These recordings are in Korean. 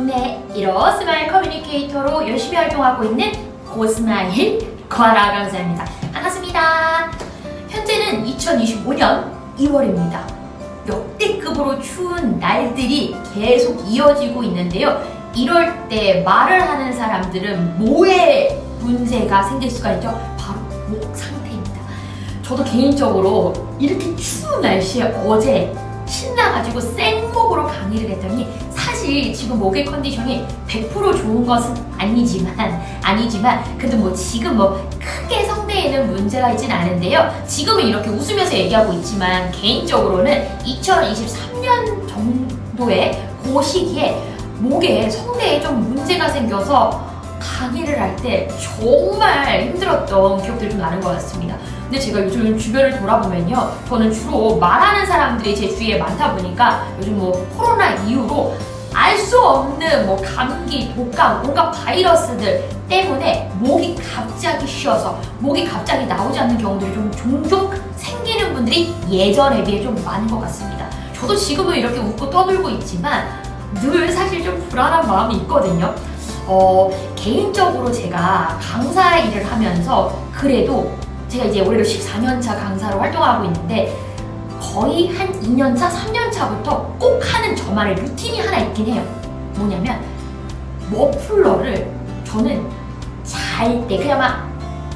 국내 1호 스마일 커뮤니케이터로 열심히 활동하고 있는 고스마일 과라 강사입니다. 반갑습니다. 현재는 2025년 2월입니다. 역대급으로 추운 날들이 계속 이어지고 있는데요. 이럴 때 말을 하는 사람들은 뭐에 문제가 생길 수가 있죠? 바로 목 상태입니다. 저도 개인적으로 이렇게 추운 날씨에 어제 신나가지고 생목으로 강의를 했더니 사실 지금 목의 컨디션이 100% 좋은 것은 아니지만 아니지만 그래도 뭐 지금 뭐 크게 성대에는 문제가 있진 않은데요. 지금은 이렇게 웃으면서 얘기하고 있지만 개인적으로는 2023년 정도의 그 시기에 목에 성대에 좀 문제가 생겨서 강의를 할 때 정말 힘들었던 기억들이 좀 나는 것 같습니다. 근데 제가 요즘 주변을 돌아보면요. 저는 주로 말하는 사람들이 제 주위에 많다 보니까 요즘 뭐 코로나 이후로 알 수 없는 뭐 감기, 독감, 온갖 바이러스들 때문에 목이 갑자기 쉬어서 목이 갑자기 나오지 않는 경우들이 좀 종종 생기는 분들이 예전에 비해 좀 많은 것 같습니다. 저도 지금은 이렇게 웃고 떠들고 있지만 늘 사실 좀 불안한 마음이 있거든요. 어, 개인적으로 제가 강사 일을 하면서 그래도 제가 이제 올해로 14년차 강사로 활동하고 있는데 거의 한 2년차, 3년차부터 꼭 하는 저만의 루틴이 하나 있긴 해요. 뭐냐면 머플러를 저는 잘 때 그냥 막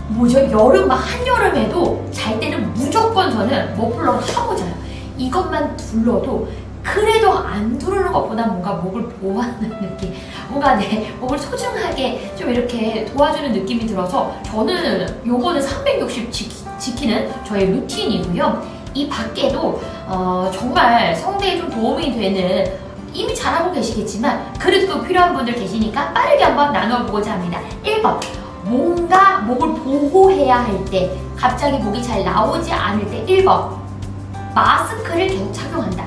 뭐죠 여름 막 한여름에도 잘 때는 무조건 저는 머플러를 하고 자요. 이것만 둘러도 그래도 안 두르는 것보다 뭔가 목을 보호하는 느낌, 뭔가 내 목을 소중하게 좀 이렇게 도와주는 느낌이 들어서 저는 요거는 360 지키, 는 저의 루틴이고요. 이 밖에도 어, 정말 성대에 좀 도움이 되는 이미 잘하고 계시겠지만 그래도 또 필요한 분들 계시니까 빠르게 한번 나눠보고자 합니다. 1번 뭔가 목을 보호해야 할 때 갑자기 목이 잘 나오지 않을 때 1번 마스크를 계속 착용한다.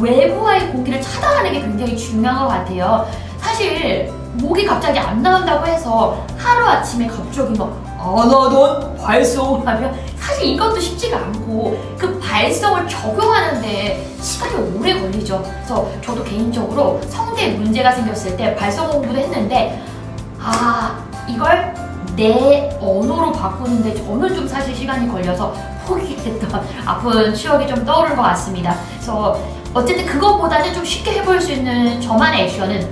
외부와의 공기를 차단하는 게 굉장히 중요한 것 같아요. 사실 목이 갑자기 안 나온다고 해서 하루아침에 갑자기 막 안 하던 발성하면 사실 이것도 쉽지가 않고 그 발성을 적용하는데 시간이 오래 걸리죠. 그래서 저도 개인적으로 성대에 문제가 생겼을 때 발성 공부도 했는데 아 이걸 내 언어로 바꾸는데 저는 좀 사실 시간이 걸려서 포기했던 아픈 추억이 좀 떠오른 것 같습니다. 그래서 어쨌든 그것보다는 좀 쉽게 해볼 수 있는 저만의 액션은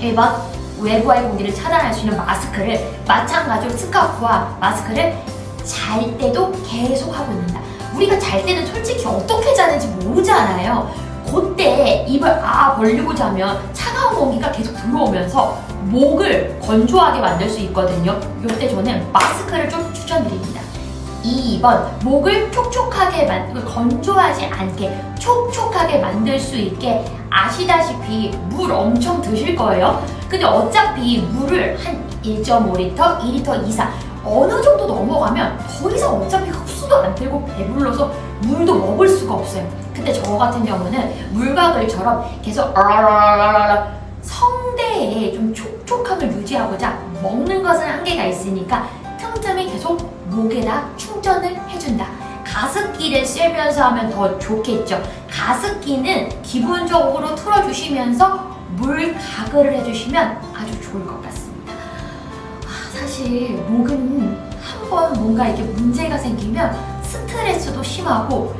1번 외부와의 공기를 차단할 수 있는 마스크를 마찬가지로 스카프와 마스크를 잘 때도 계속 하고 있는다. 우리가 잘 때는 솔직히 어떻게 자는지 모르잖아요. 그때 입을 아 벌리고 자면 차가운 공기가 계속 들어오면서 목을 건조하게 만들 수 있거든요. 이때 저는 마스크를 좀 추천드립니다. 2번 목을 촉촉하게 만 건조하지 않게 촉촉하게 만들 수 있게 아시다시피 물 엄청 드실 거예요. 근데 어차피 물을 한 1.5리터, 2리터 이상 어느 정도 넘어가면 더 이상 어차피 흡수도 안 되고 배불러서 물도 먹을 수가 없어요. 근데 저 같은 경우는 물가글처럼 계속 성대에 좀 촉촉함을 유지하고자 먹는 것은 한계가 있으니까 틈틈이 계속 목에다 충전을 해준다. 가습기를 쐬면서 하면 더 좋겠죠. 가습기는 기본적으로 틀어주시면서 물 가글을 해주시면 아주 좋을 것 같습니다. 아, 사실 목은 한 번 뭔가 이렇게 문제가 생기면 스트레스도 심하고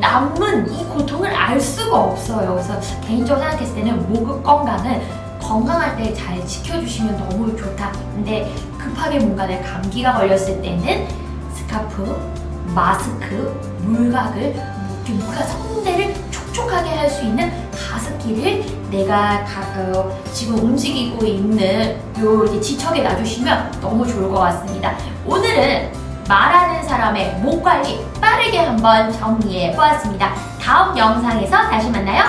남은 이 고통을 알 수가 없어요. 그래서 개인적으로 생각했을 때는 목 건강은 건강할 때 잘 지켜주시면 너무 좋다. 근데 급하게 뭔가 내 감기가 걸렸을 때는 스카프, 마스크, 물각을 이렇게 우리가 성대를 촉촉하게 할 수 있는 가습기를 내가 가, 어, 지금 움직이고 있는 요 이렇게 지척에 놔주시면 너무 좋을 것 같습니다. 오늘은 말하는 사람의 목 관리 빠르게 한번 정리해 보았습니다. 다음 영상에서 다시 만나요.